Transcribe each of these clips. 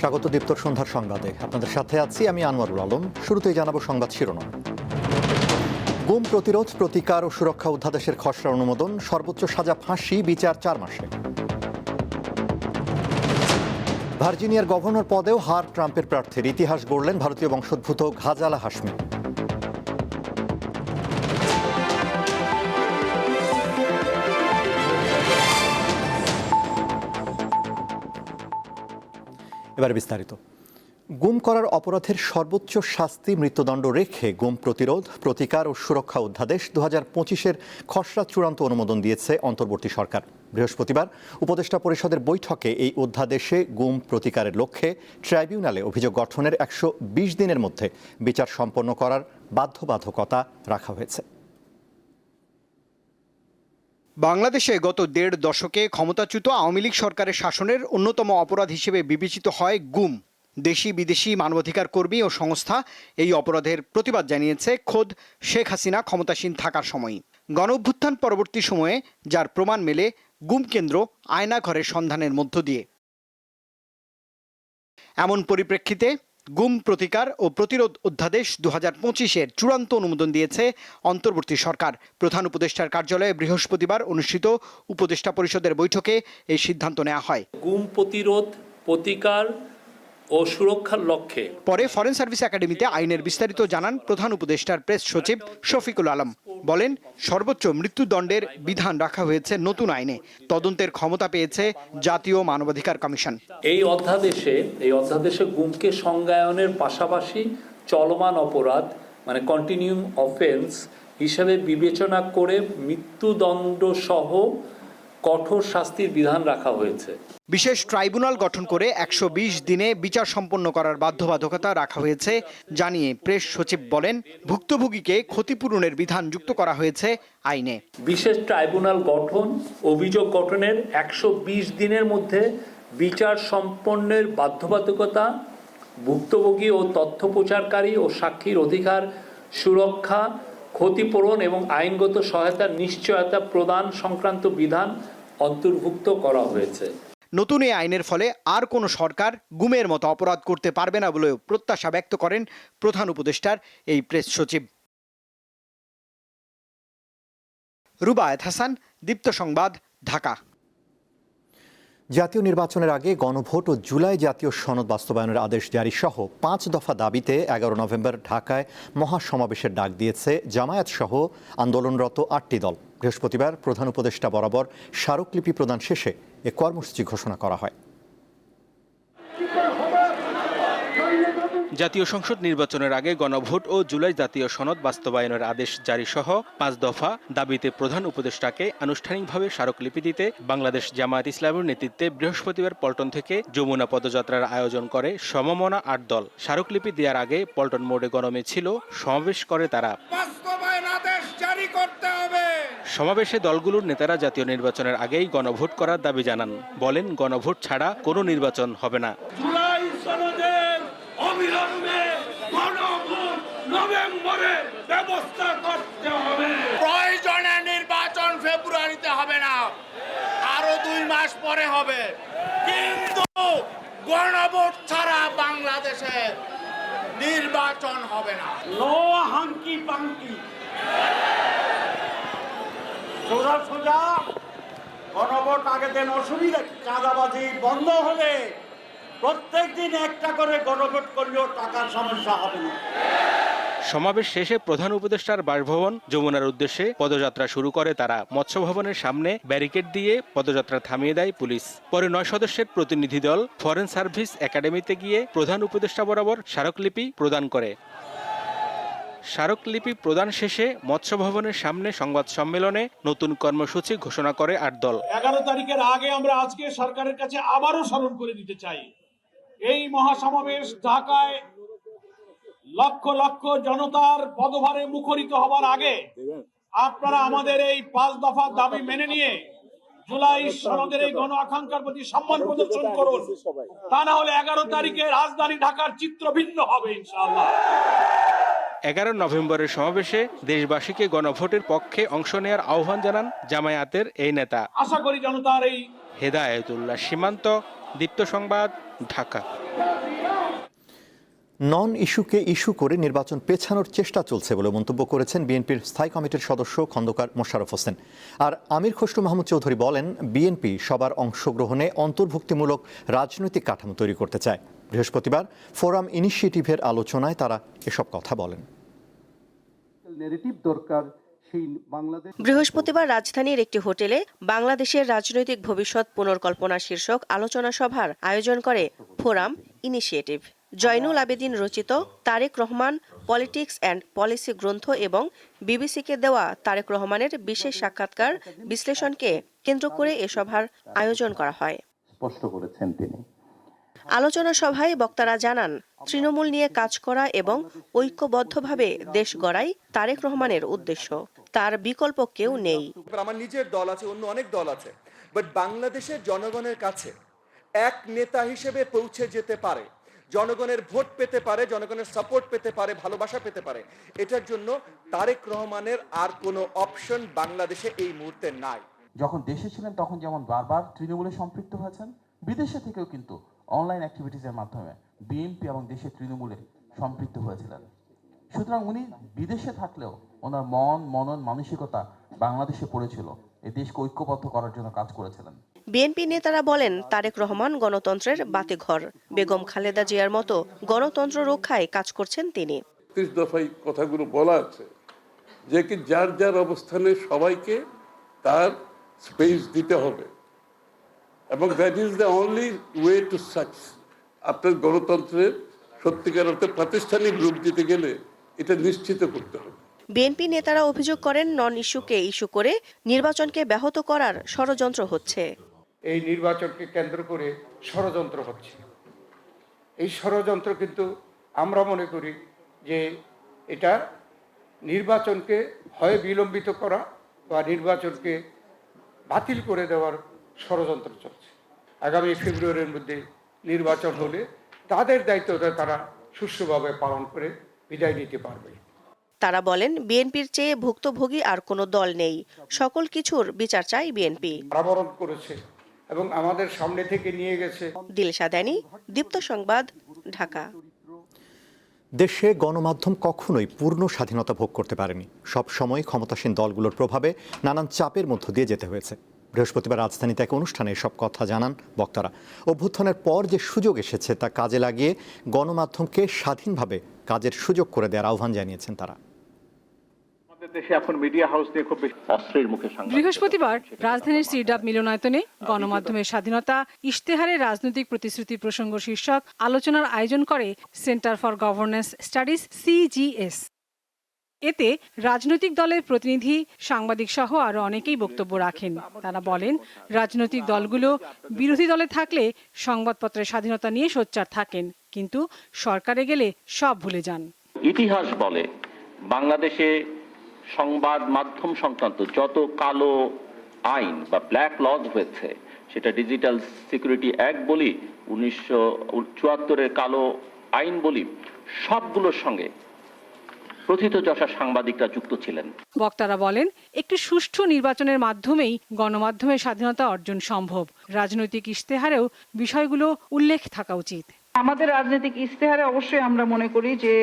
স্বাগত দীপ্তর সন্ধ্যার সংবাদে। আপনাদের সাথে আছি আমি আনোয়ারুল আলম। শুরুতেই জানাব সংবাদ শিরোনাম। গুম প্রতিরোধ, প্রতিকার ও সুরক্ষা অধ্যাদেশের খসড়া অনুমোদন, সর্বোচ্চ সাজা ফাঁসি, বিচার চার মাসে। ভার্জিনিয়ার গভর্নর পদেও হার ট্রাম্পের প্রার্থীর ইতিহাস গড়লেন ভারতীয় বংশোদ্ভূত ঘাজালা হাসমি এবার বিস্তারিত। গুম করার অপরাধের সর্বোচ্চ শাস্তি মৃত্যুদণ্ড রেখে গুম প্রতিরোধ, প্রতিকার ও সুরক্ষা অধ্যাদেশ দু হাজার পঁচিশের খসড়া চূড়ান্ত অনুমোদন দিয়েছে অন্তর্বর্তী সরকার। বৃহস্পতিবার উপদেষ্টা পরিষদের বৈঠকে এই অধ্যাদেশে গুম প্রতিকারের লক্ষ্যে ট্রাইব্যুনালে অভিযোগ গঠনের একশো বিশ দিনের মধ্যে বিচার সম্পন্ন করার বাধ্যবাধকতা রাখা হয়েছে। বাংলাদেশে গত দেড় দশকে ক্ষমতাচ্যুত আওয়ামী লীগ সরকারের শাসনের অন্যতম অপরাধ হিসেবে বিবেচিত হয় গুম। দেশি বিদেশি মানবাধিকার কর্মী ও সংস্থা এই অপরাধের প্রতিবাদ জানিয়েছে খোদ শেখ হাসিনা ক্ষমতাসীন থাকার সময়ই গণ অভ্যুত্থান পরবর্তী সময়ে যার প্রমাণ মেলে গুম কেন্দ্র আয়নাঘরের সন্ধানের মধ্য দিয়ে। এমন পরিপ্রেক্ষিতে গুম প্রতিকার ও প্রতিরোধ অধ্যাদেশ দু হাজার পঁচিশের চূড়ান্ত অনুমোদন দিয়েছে অন্তর্বর্তী সরকার। প্রধান উপদেষ্টার কার্যালয়ে বৃহস্পতিবার অনুষ্ঠিত উপদেষ্টা পরিষদের বৈঠকে এই সিদ্ধান্ত নেওয়া হয়। গুম প্রতিরোধ, প্রতিকার ও সুরক্ষার লক্ষ্যে। পরে ফরেন সার্ভিস একাডেমিতে আইনের বিস্তারিত জানান প্রধান উপদেষ্টার প্রেস সচিব শফিকুল আলম। বলেন সর্বোচ্চ মৃত্যুদণ্ডের বিধান রাখা হয়েছে নতুন আইনে। তদন্তের ক্ষমতা পেয়েছে জাতীয় মানবাধিকার কমিশন। এই অধ্যাদেশে এই অধ্যাদেশে গুমকে সংজ্ঞায়নের পাশাপাশি চলমান অপরাধ মানে কন্টিনিউম অফেন্স হিসেবে বিবেচনা করে মৃত্যুদণ্ড সহ কঠোর শাস্তির বিধান রাখা হয়েছে। বিশেষ ট্রাইব্যুনাল গঠন করে একশো বিশ দিনে বিচার সম্পন্ন করার বাধ্যবাধকতা রাখা হয়েছে জানিয়ে প্রেস সচিব বলেন ভুক্তভোগীকে ক্ষতিপূরণের বিধান যুক্ত করা হয়েছে আইনে। বিশেষ ট্রাইব্যুনাল গঠন অভিযোগ গঠনের একশো বিশ দিনের মধ্যে বিচার সম্পন্নের বাধ্যবাধকতা ভুক্তভোগী ও তথ্য প্রচারকারী ও সাক্ষীর অধিকার সুরক্ষা ক্ষতিপূরণ এবং আইনগত সহায়তা নিশ্চয়তা প্রদান সংক্রান্ত বিধান অন্তর্ভুক্ত করা হয়েছে। নতুন এই আইনের ফলে আর কোনো সরকার গুমের মতো অপরাধ করতে পারবে না বলেও প্রত্যাশা ব্যক্ত করেন প্রধান উপদেষ্টার এই প্রেস সচিব। রুবায়ত হাসান, দীপ্ত সংবাদ, ঢাকা। জাতীয় নির্বাচনের আগে গণভোট ও জুলাই জাতীয় সনদ বাস্তবায়নের আদেশ জারি সহ পাঁচ দফা দাবিতে এগারো নভেম্বর ঢাকায় মহাসমাবেশের ডাক দিয়েছে জামায়াত সহ আন্দোলনরত আটটি দল। বৃহস্পতিবার প্রধান উপদেষ্টা বরাবর স্মারকলিপি প্রদান শেষে এ কর্মসূচি ঘোষণা করা হয়। জাতীয় সংসদ নির্বাচনের আগে গণভোট ও জুলাই জাতীয় সনদ বাস্তবায়নের আদেশ জারি সহ পাঁচ দফা দাবিতে প্রধান উপদেষ্টাকে আনুষ্ঠানিকভাবে স্মারকলিপি দিতে বাংলাদেশ জামায়াত ইসলামের নেতৃত্বে বৃহস্পতিবার পল্টন থেকে যমুনা পদযাত্রার আয়োজন করে সমমনা আট দল। স্মারকলিপি দেওয়ার আগে পল্টন মোড়ে গরমে গণমিছিল সমাবেশ করে তারা। বাস্তবায়ন আদেশ জারি করতে হবে। সমাবেশে দলগুলোর নেতারা জাতীয় নির্বাচনের আগেই গণভোট করার দাবি জানান। বলেন গণভোট ছাড়া কোনো নির্বাচন হবে না। নভেম্বরে ব্যবস্থা করতে হবে। প্রয়োজনে নির্বাচন ফেব্রুয়ারিতে হবে না আরও দুই মাস পরে হবে। কিন্তু গণভোট ছাড়া বাংলাদেশে নির্বাচন হবে না। No hanky panky. সোজা সোজা গণভোট আগে দেন অসুবিধা? চাঁদাবাজি বন্ধ হলে প্রত্যেক দিন একটা করে গণভোট করলেও টাকার সমস্যা হবে না। সমাবেশ শেষে প্রধান উপদেষ্টার বাসভবন যমুনার উদ্দেশ্যে পদযাত্রা শুরু করে তারা। মৎস্য ভবনের সামনে ব্যারিকেড দিয়ে পদযাত্রা থামিয়ে দেয় পুলিশ। পরে নয় সদস্যের প্রতিনিধি দল ফরেন সার্ভিস একাডেমিতে গিয়ে প্রধান উপদেষ্টা বরাবর স্মারকলিপি প্রদান করে। স্মারকলিপি প্রদান শেষে মৎস্য ভবনের সামনে সংবাদ সম্মেলনে নতুন কর্মসূচি ঘোষণা করে আট দল। এগারো তারিখের আগে আমরা আজকে সরকারের কাছে আবারও স্মরণ করে দিতে চাই। এই মহাসমাবেশ ঢাকায় লক্ষ লক্ষ জনতার পদভারে মুখরিত হবার আগে আপনারা আমাদের এই পাঁচ দফা দাবি মেনে নিয়ে জুলাই সনদের এই গণ আকাঙ্ক্ষার প্রতি সম্মান প্রদর্শন করুন। তা না হলে এগারো তারিখে রাজধানী ঢাকার চিত্র ভিন্ন হবে ইনশাআল্লাহ। এগারো নভেম্বরের সমাবেশে দেশবাসীকে গণভোটের পক্ষে অংশ নেওয়ার আহ্বান জানান জামায়াতের এই নেতা। আশা করি জনতার এই হেদায়েতুল্লাহ সীমান্ত দীপ্ত সংবাদ ঢাকা। নন ইস্যুকে ইস্যু করে নির্বাচন পেছানোর চেষ্টা চলছে বলে মন্তব্য করেছেন বিএনপির স্থায়ী কমিটির সদস্য খন্দকার মোশাররফ হোসেন। আর আমির খসরু মাহমুদ চৌধুরী বলেন বিএনপি সবার অংশগ্রহণে অন্তর্ভুক্তিমূলক রাজনৈতিক কাঠামো তৈরি করতে চায়। বৃহস্পতিবার ফোরাম ইনিশিয়েটিভের আলোচনায় তারা এসব কথা বলেন। দরকার বৃহস্পতিবার রাজধানীর একটি হোটেলে বাংলাদেশের রাজনৈতিক ভবিষ্যৎ পুনর্কল্পনা শীর্ষক আলোচনা সভার আয়োজন করে ফোরাম ইনিশিয়েটিভ। জয়নুল আবেদিন রচিত Tarek Rahman politics and policy গ্রন্থ এবং বিবিসিকে দেওয়া তারেক রহমানের বিশেষ সাক্ষাৎকার বিশ্লেষণকে কেন্দ্র করে এ সভার আয়োজন করা হয়। স্পষ্ট করেছেন তিনি। আলোচনা সভায় বক্তারা জানান তৃণমূল নিয়ে কাজ করা এবং ঐক্যবদ্ধভাবে দেশ গড়াই তারেক রহমানের উদ্দেশ্য। তার বিকল্প কেউ নেই। আমার নিজের দল আছে অন্য অনেক দল আছে বাট বাংলাদেশের জনগণের কাছে এক নেতা হিসেবে পৌঁছে যেতে পারে জনগণের ভোট পেতে পারে, জনগণের সাপোর্ট পেতে পারে, ভালোবাসা পেতে পারে। এটার জন্য তারেক রহমানের আর কোনো অপশন বাংলাদেশে এই মুহূর্তে নাই। যখন দেশে ছিলেন, তখন যেমন বারবার তৃণমূলে সম্পৃক্ত হয়েছেন, বিদেশে থেকেও কিন্তু অনলাইন অ্যাক্টিভিটিসের মাধ্যমে বিএনপি এবং দেশের তৃণমূলে সম্পৃক্ত হয়েছিলেন। সুতরাং উনি বিদেশে থাকলেও ওনার মন, মনন, মানসিকতা বাংলাদেশে পড়েছিল। এ দেশকে ঐক্যবদ্ধ করার জন্য কাজ করেছিলেন। বিএনপি নেতারা বলেন তারেক রহমান গণতন্ত্রের বাতিঘর। বেগম খালেদা জিয়ার মতো গণতন্ত্র রক্ষায় কাজ করছেন তিনি। দফায় কথাগুলো বলা আছে যে কি যার যার অবস্থানে সবাইকে তার স্পেস দিতে হবে। এবং that is the only way to success আপনার গণতন্ত্রের সত্যিকার অর্থে প্রাতিষ্ঠানিক রূপ দিতে গেলে এটা নিশ্চিত করতে হবে। বিএনপি নেতারা অভিযোগ করেন নন ইস্যুকে ইস্যু করে নির্বাচনকে ব্যাহত করার ষড়যন্ত্র হচ্ছে। এই নির্বাচনকে কেন্দ্র করে ষড়যন্ত্র হচ্ছে। এই ষড়যন্ত্র কিন্তু আমরা মনে করি যে এটা নির্বাচনকে হয় বিলম্বিত করা বা নির্বাচনকে বাতিল করে দেওয়ার ষড়যন্ত্র চলছে। আগামী ফেব্রুয়ারির মধ্যে নির্বাচন হলে তাদের দায়িত্বটা তারা সুষ্ঠুভাবে পালন করে বিদায় নিতে পারবে। তারা বলেন বিএনপির চেয়ে ভুক্তভোগী আর কোনো দল নেই। সকল কিছুর বিচার চাই বিএনপি। আবরণ করেছে এবং আমাদের সামনে থেকে নিয়ে গেছে। দিলশা দেনি দীপ্ত সংবাদ ঢাকা। দেশে গণমাধ্যম কখনোই পূর্ণ স্বাধীনতা ভোগ করতে পারেনি। সব সময় ক্ষমতাসীন দলগুলোর প্রভাবে নানান চাপের মধ্য দিয়ে যেতে হয়েছে। বৃহস্পতিবার রাজধানীতে এক অনুষ্ঠানে সব কথা জানান বক্তারা। অভ্যুত্থানের পর যে সুযোগ এসেছে তা কাজে লাগিয়ে গণমাধ্যমকে স্বাধীনভাবে কাজের সুযোগ করে দেওয়ার আহ্বান জানিয়েছেন তারা। বৃহস্পতিবার রাজধানীর সিরডাব মিলনায়তনে গণমাধ্যমের স্বাধীনতা ইশতেহারে রাজনৈতিক প্রতিশ্রুতি প্রসঙ্গ শীর্ষক আলোচনার আয়োজন করে centre for governance studies CGS. এতে রাজনৈতিক দলের প্রতিনিধি সাংবাদিক সহ আরও অনেকেই বক্তব্য রাখেন। তারা বলেন রাজনৈতিক দলগুলো বিরোধী দলে থাকলে সংবাদপত্রের স্বাধীনতা নিয়ে সোচ্চার থাকেন কিন্তু সরকারে গেলে সব ভুলে যান। ইতিহাস বলে বাংলাদেশে সংবাদ মাধ্যম সংক্রান্ত যত কালো আইন বা ব্ল্যাক লজ হয়েছে, সেটা ডিজিটাল সিকিউরিটি অ্যাক্ট বলি, উনিশশো চুয়াত্তরের কালো আইন বলি, সবগুলোর সঙ্গে প্রথিতযশা সাংবাদিকরা যুক্ত ছিলেন। বক্তারা বলেন, একটি সুষ্ঠু নির্বাচনের মাধ্যমেই গণমাধ্যমের স্বাধীনতা অর্জন সম্ভব। রাজনৈতিক ইশতেহারেও বিষয়গুলো উল্লেখ থাকা উচিত। আমাদের রাজনৈতিক ইশতেহারে অবশ্যই আমরা মনে করি যে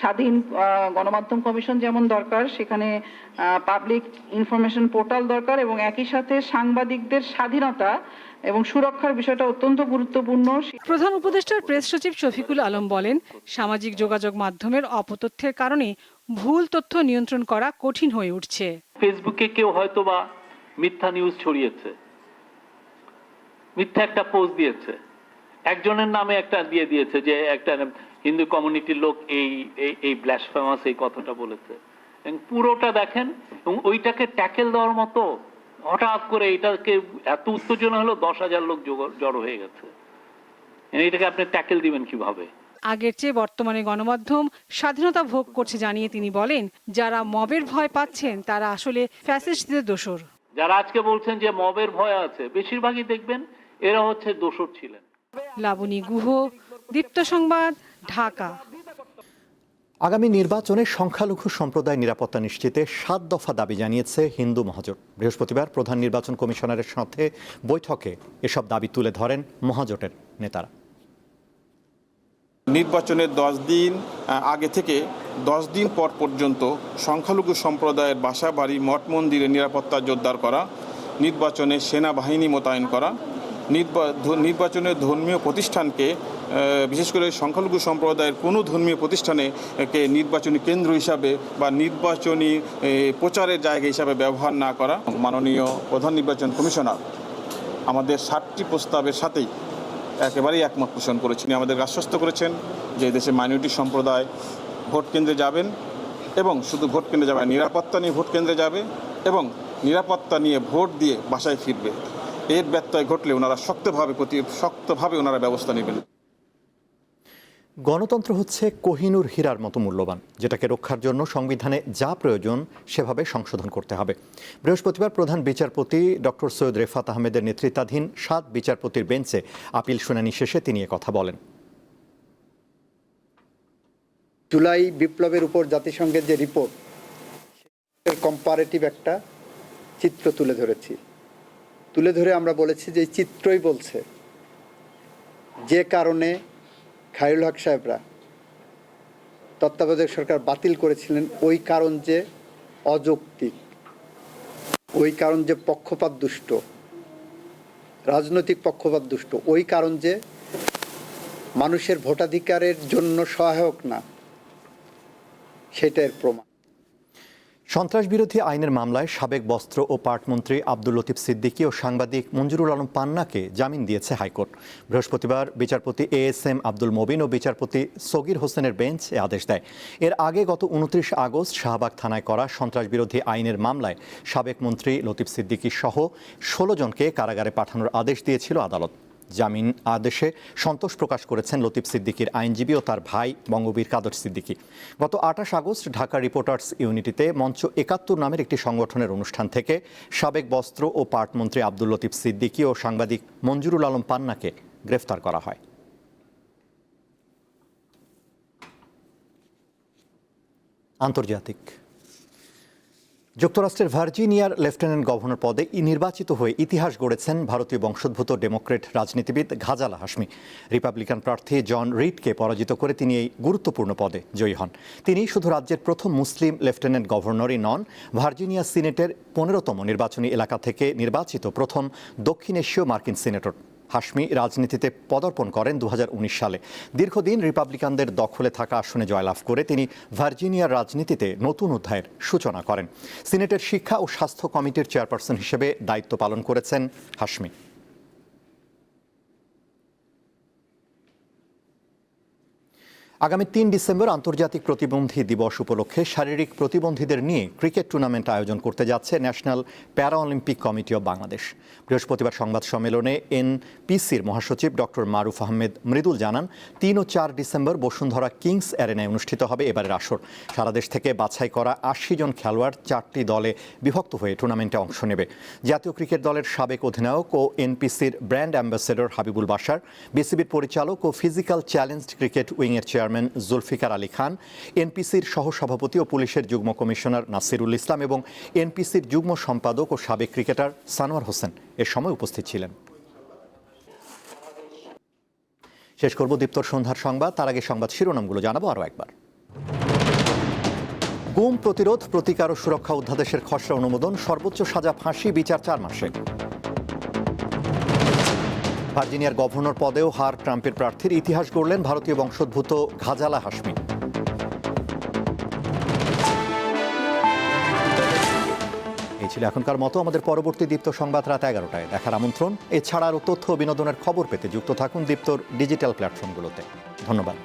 স্বাধীন আহ, গণমাধ্যম কমিশন যেমন দরকার সেখানে পাবলিক ইনফরমেশন পোর্টাল দরকার এবং একই সাথে সাংবাদিকদের স্বাধীনতা এবং সুরক্ষার বিষয়টা অত্যন্ত গুরুত্বপূর্ণ। প্রধান উপদেষ্টার প্রেস সচিব শফিকুল আলম বলেন সামাজিক যোগাযোগ মাধ্যমের অপতথ্যের কারণে ভুল তথ্য নিয়ন্ত্রণ করা কঠিন হয়ে উঠছে। ফেসবুকে কেউ হয়তো বা মিথ্যা নিউজ ছড়িয়েছে মিথ্যা একটা পোস্ট দিয়েছে। একজনের নামে একটা দিয়ে দিয়েছে যে একটা হিন্দু কমিউনিটির লোক এই এই এই ব্ল্যাসফেমাস এই কথাটা বলেছে। এবং পুরোটা দেখেন এবং ওইটাকে ট্যাকেল দেওয়ার মতো হঠাৎ করে এটাকে এত উত্তেজনা হলো দশ হাজার লোক জড়ো হয়ে গেছে। এটাকে আপনি ট্যাকেল দিবেন কীভাবে? আগের চেয়ে বর্তমানে গণমাধ্যম স্বাধীনতা ভোগ করছে জানিয়ে তিনি বলেন যারা মবের ভয় পাচ্ছেন তারা আসলে ফ্যাসিস্টদের দোষর। যারা আজকে বলছেন যে মবের ভয় আছে বেশিরভাগই দেখবেন এরা হচ্ছে দোষর ছিলেন। লাবণী গুহ দীপ্ত সংবাদ ঢাকা। আগামী নির্বাচনে সংখ্যালঘু সম্প্রদায় নিরাপত্তা নিশ্চিতে সাত দফা দাবি জানিয়েছে হিন্দু মহাজোট। বৃহস্পতিবার প্রধান নির্বাচন কমিশনারের সাথে বৈঠকে এসব দাবি তুলে ধরেন মহাজোটের নেতারা। নির্বাচনের দশ দিন আগে থেকে দশ দিন পর পর্যন্ত সংখ্যালঘু সম্প্রদায়ের বাসা বাড়ি মঠ মন্দিরে নিরাপত্তা জোরদার করা নির্বাচনে সেনাবাহিনী মোতায়েন করা নির্বাচনের ধর্মীয় প্রতিষ্ঠানকে বিশেষ করে সংখ্যালঘু সম্প্রদায়ের কোনো ধর্মীয় প্রতিষ্ঠানে কে নির্বাচনী কেন্দ্র হিসাবে বা নির্বাচনী প্রচারের জায়গা হিসাবে ব্যবহার না করা মাননীয় প্রধান নির্বাচন কমিশনার আমাদের ষাটটি প্রস্তাবের সাথেই একেবারেই একমত পোষণ করেছেন। আমাদের আশ্বস্ত করেছেন যে দেশে মাইনরিটি সম্প্রদায় ভোট কেন্দ্রে যাবেন এবং শুধু ভোট কেন্দ্রে যাবে নিরাপত্তা নিয়ে ভোট কেন্দ্রে যাবে এবং নিরাপত্তা নিয়ে ভোট দিয়ে বাসায় ফিরবে। এর ব্যত্যয় ঘটলে ওনারা শক্তভাবে প্রতি শক্তভাবে ওনারা ব্যবস্থা নেবেন। গণতন্ত্র হচ্ছে কোহিনুর হীরার মতো মূল্যবান যেটাকে রক্ষার জন্য সংবিধানে যা প্রয়োজন সেভাবে সংশোধন করতে হবে। বৃহস্পতিবার প্রধান বিচারপতি ডক্টর সৈয়দ রেফাত আহমেদের নেতৃত্বাধীন সাত বিচারপতির বেঞ্চে আপিল শুনানি শেষে তিনি এ কথা বলেন। জুলাই বিপ্লবের উপর জাতিসংঘের যে রিপোর্ট এর কম্পারেটিভ একটা চিত্র তুলে ধরেছি। তুলে ধরে আমরা বলেছি যে চিত্রই বলছে। যে কারণে খায়রুল হক সাহেবরা তত্ত্বাবধায়ক সরকার বাতিল করেছিলেন ওই কারণ যে অযৌক্তিক, ওই কারণ যে পক্ষপাত দুষ্ট, রাজনৈতিক পক্ষপাত দুষ্ট, ওই কারণ যে মানুষের ভোটাধিকারের জন্য সহায়ক না সেটা এর প্রমাণ। সন্ত্রাস বিরোধী আইনের মামলায় সাবেক বস্ত্র ও পাটমন্ত্রী আব্দুল লতিফ সিদ্দিকী ও সাংবাদিক মঞ্জুরুল আলম পান্নাকে জামিন দিয়েছে হাইকোর্ট। বৃহস্পতিবার বিচারপতি A S M Abdul Mobin ও বিচারপতি সগির হোসেনের বেঞ্চ এ আদেশ দেয়। এর আগে গত উনত্রিশ আগস্ট শাহবাগ থানায় করা সন্ত্রাস বিরোধী আইনের মামলায় সাবেক মন্ত্রী লতিফ সিদ্দিকী সহ ষোলো জনকে কারাগারে পাঠানোর আদেশ দিয়েছিল আদালত। জামিন আদেশে সন্তোষ প্রকাশ করেছেন লতিফ সিদ্দিকীর আইনজীবী ও তার ভাই বঙ্গবীর কাদর সিদ্দিকী। গত আঠাশ আগস্ট ঢাকা রিপোর্টার্স ইউনিটিতে মঞ্চ একাত্তর নামের একটি সংগঠনের অনুষ্ঠান থেকে সাবেক বস্ত্র ও পাটমন্ত্রী আব্দুল লতিফ সিদ্দিকী ও সাংবাদিক মঞ্জুরুল আলম পান্নাকে গ্রেফতার করা হয়। আন্তর্জাতিক যুক্তরাষ্ট্রের ভার্জিনিয়ার লেফটেন্যান্ট গভর্নর পদে নির্বাচিত হয়ে ইতিহাস গড়েছেন ভারতীয় বংশোদ্ভূত ডেমোক্রেট রাজনীতিবিদ ঘাজালা হাসমি রিপাবলিকান প্রার্থী জন রিডকে পরাজিত করে তিনি এই গুরুত্বপূর্ণ পদে জয়ী হন। তিনি শুধু রাজ্যের প্রথম মুসলিম লেফটেন্যান্ট গভর্নরই নন, ভার্জিনিয়া সিনেটের পনেরোতম নির্বাচনী এলাকা থেকে নির্বাচিত প্রথম দক্ষিণ এশীয় মার্কিন সিনেটর। হাসমি রাজনীতিতে পদার্পণ করেন দু হাজার উনিশ সালে। দীর্ঘদিন রিপাবলিকানদের দখলে থাকা আসনে জয়লাভ করে তিনি ভার্জিনিয়ার রাজনীতিতে নতুন অধ্যায়ের সূচনা করেন। সিনেটের শিক্ষা ও স্বাস্থ্য কমিটির চেয়ারপারসন হিসেবে দায়িত্ব পালন করেছেন হাসমি আগামী তিন ডিসেম্বর আন্তর্জাতিক প্রতিবন্ধী দিবস উপলক্ষে শারীরিক প্রতিবন্ধীদের নিয়ে ক্রিকেট টুর্নামেন্ট আয়োজন করতে যাচ্ছে ন্যাশনাল প্যারা অলিম্পিক কমিটি অব বাংলাদেশ। বৃহস্পতিবার সংবাদ সম্মেলনে এনপিসির মহাসচিব ডক্টর মারুফ আহমেদ মৃদুল জানান, তিন ও চার ডিসেম্বর বসুন্ধরা কিংস অ্যারেনায় অনুষ্ঠিত হবে এবারের আসর। সারা দেশ থেকে বাছাই করা আশি জন খেলোয়াড় চারটি দলে বিভক্ত হয়ে টুর্নামেন্টে অংশ নেবে। জাতীয় ক্রিকেট দলের সাবেক অধিনায়ক ও এনপিসির ব্র্যান্ড অ্যাম্বাসেডর হাবিবুল বাসার বিসিবির পরিচালক ও ফিজিক্যাল চ্যালেঞ্জড ক্রিকেট উইংয়ের চেয়ারম্যান জুলফিকার আলী খান, এনপিসির সহসভাপতি ও পুলিশের যুগ্ম কমিশনার নাসিরুল ইসলাম এবং এনপিসির যুগ্ম সম্পাদক ও সাবেক ক্রিকেটার সানোয়ার হোসেন এ সময় উপস্থিত ছিলেন। শেষ করব দীপ্তর সন্ধ্যার সংবাদ। তার আগে সংবাদ শিরোনামগুলো জানাব আরও একবার। গুম প্রতিরোধ, প্রতিকার ও সুরক্ষা অধ্যাদেশের খসড়া অনুমোদন, সর্বোচ্চ সাজা, ফাঁসি, বিচার চার মাসে। ভার্জিনিয়ার গভর্নর পদেও হার ট্রাম্পের প্রার্থীর ইতিহাস গড়লেন ভারতীয় বংশোদ্ভূত ঘাজালা হাসমি এই ছিল এখনকার মতো। আমাদের পরবর্তী দীপ্ত সংবাদ রাত এগারোটায়। দেখার আমন্ত্রণ। এছাড়া আরও তথ্য বিনোদনের খবর পেতে যুক্ত থাকুন দীপ্তর ডিজিটাল প্ল্যাটফর্মগুলোতে। ধন্যবাদ।